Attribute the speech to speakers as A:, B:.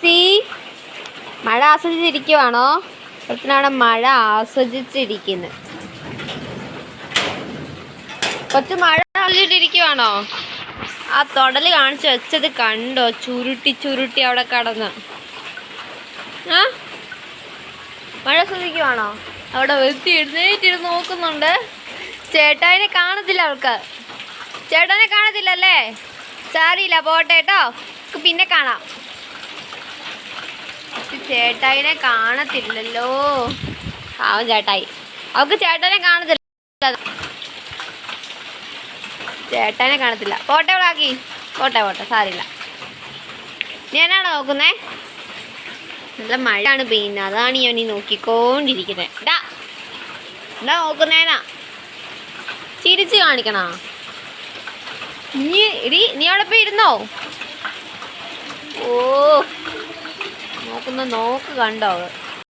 A: C. മഴ ആസ്വദിച്ചിരിക്കുവാണോ? കൊച്ചിനവിടെ മഴ ആസ്വദിച്ചിരിക്കുന്നു. കൊച്ചു മഴ ആസ്വദിച്ചിട്ടിരിക്കുവാണോ ആ തൊടൽ കാണിച്ചു വെച്ചത് കണ്ടോ? ചുരുട്ടി ചുരുട്ടി അവിടെ കടന്ന്. ആ? മഴ ആസ്വദിക്കുവാണോ? അവിടെ വെത്തി എഴുന്നേറ്റിരുന്ന് നോക്കുന്നുണ്ട്. ചേട്ടായിനെ കാണത്തില്ല അവൾക്ക്. ചേട്ടനെ കാണത്തില്ലല്ലേ? സാരിയില്ല പോട്ടെ കേട്ടോ. പിന്നെ കാണാം. ചേട്ടായിനെ കാണത്തില്ലല്ലോ. പാവം ചേട്ടായി. അവക്ക് ചേട്ടനെ കാണത്തില്ല. ചേട്ടനെ കാണത്തില്ല. പോട്ടെ വിളാക്കി. പോട്ടെ പോട്ടെ. സാരില്ല. എന്നാണോ നോക്കുന്നേ? നല്ല മഴയാണ് പെയ്യുന്നത് അതാണ് ഞാൻ ഈ നോക്കിക്കൊണ്ടിരിക്കുന്നത് എന്താ നോക്കുന്നേനാ ചിരിച്ച് കാണിക്കണോ? നീ ഇടി നീ അവിടെ പോയി ഇരുന്നോ? നോക്കുന്ന നോക്ക് കണ്ടോ?